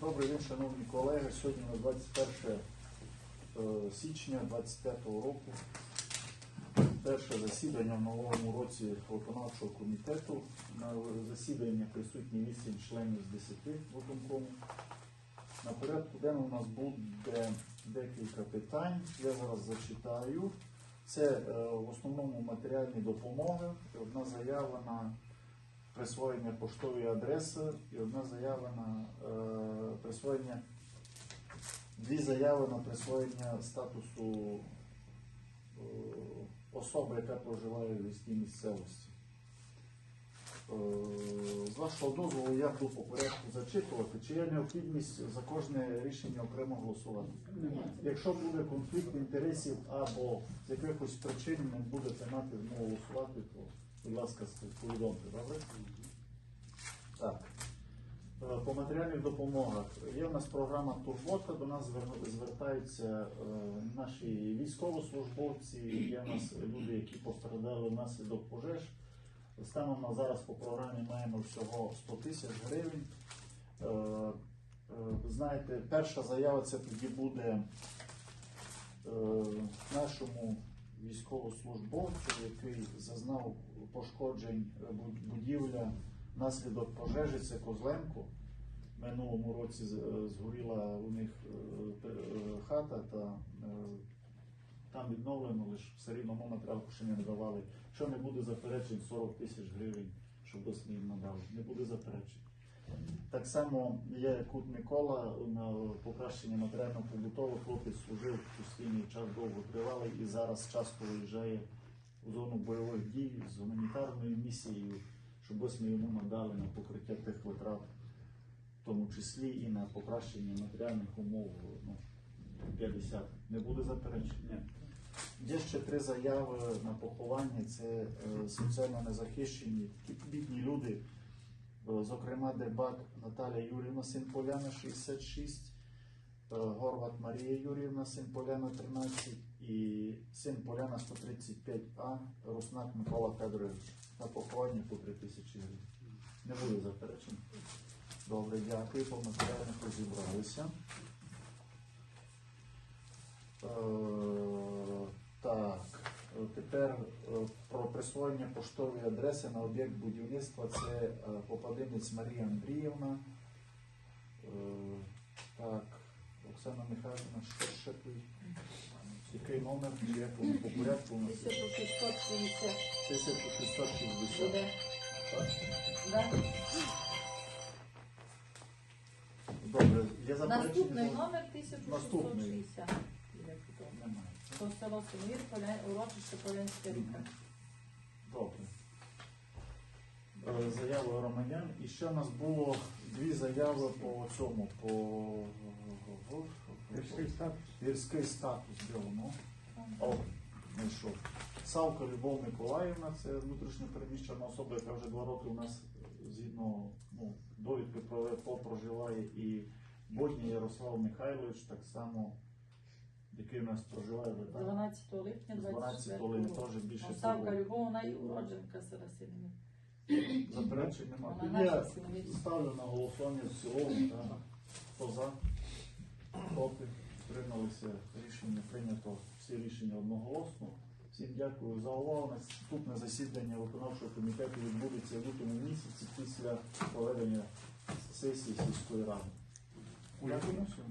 Добрий день, шановні колеги. Сьогодні на 21 е, січня 25 року. Перше засідання в новому році виконавчого комітету. На засіданні присутні 8 членів з 10 виконкому. На порядку денному у нас буде декілька питань. Я зараз зачитаю. Це е, в основному матеріальні допомоги. Одна заява на присвоєння поштової адреси і одна заява на е, присвоєння, дві заяви на присвоєння статусу е, особи, яка проживає в міській місцевості. Е, з вашого дозволу я буду по порядку зачитувати, чи є необхідність за кожне рішення окремо голосувати. Якщо буде конфлікт інтересів або з якихось причин не будете мати змогу голосувати, то, будь ласка, повідомте, добре? Так. Е, По матеріальних допомогах є у нас програма Турбота. До нас звертаються е, наші військовослужбовці, є у нас люди, які постраждали внаслідок пожеж. Станом на зараз по програмі маємо всього 100 тисяч гривень. Е, е, Знаєте, перша заява це тоді буде е, нашому військовослужбовцю, який зазнав пошкоджень будівля внаслідок пожежі, це Козленко. Минулому році згоріла у них хата та там відновлено, лише все рівно матеріалку ще не надавали. Якщо не буде заперечень 40 тисяч гривень, щоб досі їм надали. Не буде заперечень. Так само є Кут Микола на покращення матеріально-побутових хлопець служив постійний час довго тривалий і зараз часто виїжджає у зону бойових дій з гуманітарною місією, щоб ось ми йому надали на покриття тих витрат, в тому числі і на покращення матеріальних умов ну, 50. Не буде заперечень? Є ще три заяви на поховання. Це е, соціально незахищені бідні люди. Е, Зокрема, Дебак Наталія Юрівна, син Поляна, 66, е, Горват Марія Юрівна, син Поляна, 13 і син Поляна 135А, Руснак Микола Федорович. На поховання по 3 тисячі гривень. Не буде заперечень. Добре, дякую. По матеріалах розібралися. Е, Так, е, тепер е, про присвоєння поштової адреси на об'єкт будівництва це Попадинець Марія Андріївна. Так, Оксана Михайлівна, що ще тут? Який номер? Як по порядку у нас? 1670 1660. буде. Так. Да? Добре, є заперечення? Наступний номер 1660. Тут. Немає. То село урочище Полянська ріка. Добре. Е, Заяви громадян. І ще у нас було дві заяви по цьому, по Гірський статус. гірський статус білому. О, знайшов. Савка Любов Миколаївна, це внутрішньо переміщена особа, яка вже два роки у нас згідно ну, довідки про ВПО проживає і Бодній Ярослав Михайлович, так само, який у нас проживає вже так. 12 липня 12 24 коли року. теж більше Оставка всього. Любов, вона і уродженка Семір. Заперечень немає. Вона я наша ставлю на голосування в цілому. та, Хто за? Проти? Трималися. Рішення прийнято. Всі рішення одноголосно. Всім дякую за увагу. Наступне засідання виконавчого комітету відбудеться в лютому місяці після проведення сесії сільської ради. Дякую всім.